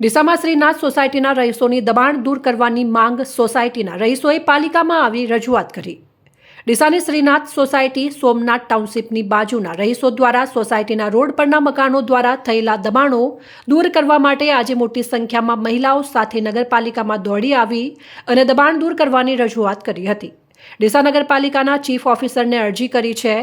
ડીસામાં શ્રીનાથ સોસાયટીના રહીશોની દબાણ દૂર કરવાની માંગ સોસાયટીના રહીશોએ પાલિકામાં આવી રજૂઆત કરી. ડીસાની શ્રીનાથ સોસાયટી સોમનાથ ટાઉનશીપની બાજુના રહીશો દ્વારા સોસાયટીના રોડ પરના મકાનો દ્વારા થયેલા દબાણો દૂર કરવા માટે આજે મોટી સંખ્યામાં મહિલાઓ સાથે નગરપાલિકામાં દોડી આવી અને દબાણ દૂર કરવાની રજૂઆત કરી હતી. ડીસા નગરપાલિકાના ચીફ ઓફિસરને અરજી કરી છે.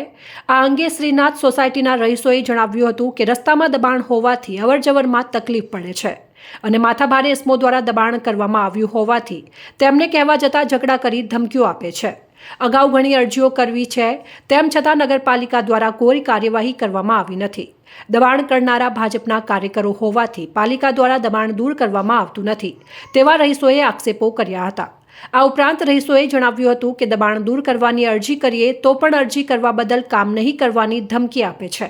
આ અંગે શ્રીનાથ સોસાયટીના રહીશોએ જણાવ્યું હતું કે રસ્તામાં દબાણ હોવાથી અવરજવરમાં તકલીફ પડે છે. અને માથાભારે ઇસમો દ્વારા દબાણ કરવામાં આવ્યું હોવાથી તેમને કહેવા જતાં ઝઘડા કરી ધમકીઓ આપે છે. અગાઉ ઘણી અરજીઓ કરવી છે, તેમ છતાં નગરપાલિકા દ્વારા કોઈ કાર્યવાહી કરવામાં આવી નથી. દબાણ કરનારા ભાજપના કાર્યકરો હોવાથી પાલિકા દ્વારા દબાણ દૂર કરવામાં આવતું નથી, તેવા રહીશોએ આક્ષેપો કર્યા હતા. આ ઉપરાંત રહીશોએ જણાવ્યું હતું કે દબાણ દૂર કરવાની અરજી કરીએ તો પણ અરજી કરવા બદલ કામ નહીં કરવાની ધમકી આપે છે.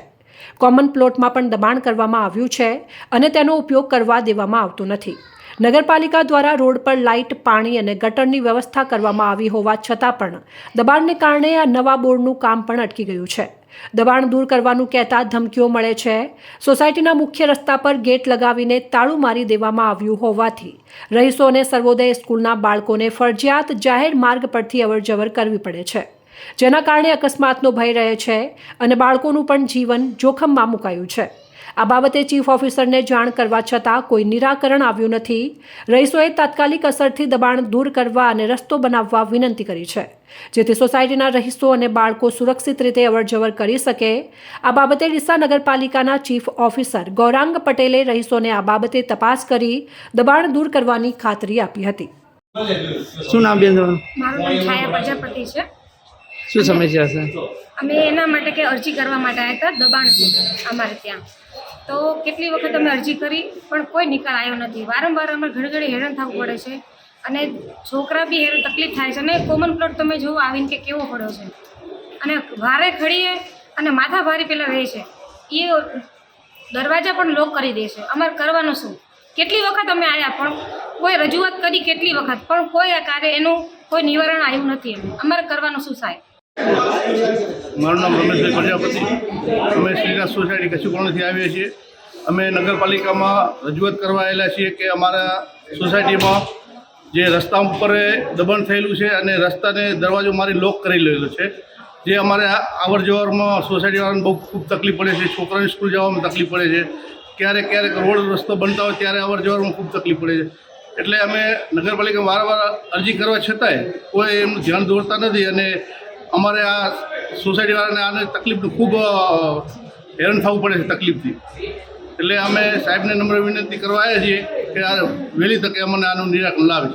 કોમન પ્લોટમાં પણ દબાણ કરવામાં આવ્યું છે અને તેનો ઉપયોગ કરવા દેવામાં આવતો નથી. નગરપાલિકા દ્વારા રોડ પર લાઇટ, પાણી અને ગટરની વ્યવસ્થા કરવામાં આવી હોવા છતાં પણ દબાણને કારણે આ નવા બોર્ડનું કામ પણ અટકી ગયું છે. દબાણ દૂર કરવાનું કહેતા ધમકીઓ મળે છે. સોસાયટીના મુખ્ય રસ્તા પર ગેટ લગાવીને તાળું મારી દેવામાં આવ્યું હોવાથી રહીશોને સર્વોદય સ્કૂલના બાળકોને ફરજિયાત જાહેર માર્ગ પરથી અવરજવર કરવી પડે છે. જેના કારણે અકસ્માતનો ભય રહે છે અને બાળકોનું પણ જીવન જોખમમાં મુકાયું છે. આ બાબતે ચીફ ઓફિસરને જાણ કરવા છતાં કોઈ નિરાકરણ આવ્યું નથી. રહીશોએ તાત્કાલિક અસરથી દબાણ દૂર કરવા અને રસ્તો બનાવવા વિનંતી કરી છે. જેથી સોસાયટીના રહીશો અને બાળકો સુરક્ષિત રીતે અવરજવર કરી શકે. આ બાબતે ડીસા નગરપાલિકાના ચીફ ઓફિસર ગૌરાંગ પટેલે રહીશોને આ બાબતે તપાસ કરી દબાણ દૂર કરવાની ખાતરી આપી હતી. શું નામ બેન મારું નામ છાયા પ્રજાપતિ છે. શું સમસ્યા છે? અમે એના માટે કે અરજી કરવા માટે આવ્યા હતા, દબાણ અમારે ત્યાં. તો કેટલી વખત અમે અરજી કરી, પણ કોઈ નિકાલ આવ્યો નથી. વારંવાર અમારે ઘડી ઘડી હેરાન થવું પડે છે અને છોકરા બી હેરાન, તકલીફ થાય છે. અને કોમન પ્લોટ તમે જુઓ આવીને કે કેવો પડ્યો છે. અને વારે ખડીએ અને માથા ભારી પેલા રહે છે. એ દરવાજા પણ લોક કરી દે છે. અમારે કરવાનું શું? કેટલી વખત અમે આવ્યા પણ કોઈ રજૂઆત કરી કેટલી વખત? પણ કોઈ આ કાર્ય એનું કોઈ નિવારણ આવ્યું નથી અમારે કરવાનું શું સાહેબ? મારું નામ રમેશભાઈ પ્રજાપતિ. અમે શ્રીનાથ સોસાયટી કચ્છકોણથી આવીએ છીએ. અમે નગરપાલિકામાં રજૂઆત કરવા આવેલા છીએ કે અમારા સોસાયટીમાં જે રસ્તા ઉપર દબાણ થયેલું છે અને રસ્તાને દરવાજો મારી લોક કરી લેલો છે. જે અમારે આવર જવરમાં સોસાયટીવાળાને બહુ ખૂબ તકલીફ પડે છે છોકરાને સ્કૂલ જવામાં તકલીફ પડે છે. ક્યારેક ક્યારેક રોડ રસ્તો બનતા હોય ત્યારે અવર જવરમાં ખૂબ તકલીફ પડે છે. એટલે અમે નગરપાલિકા વારંવાર અરજી કરવા છતાંય કોઈ એમનું ધ્યાન દોરતા નથી અને અમારે આ સોસાયટીવાળાને આને તકલીફનું ખૂબ હેરાન થવું પડે છે તકલીફથી. એટલે અમે સાહેબને નમ્ર વિનંતી કરવા આવ્યા છીએ કે આ વહેલી તકે અમને આનું નિરાકરણ લાવે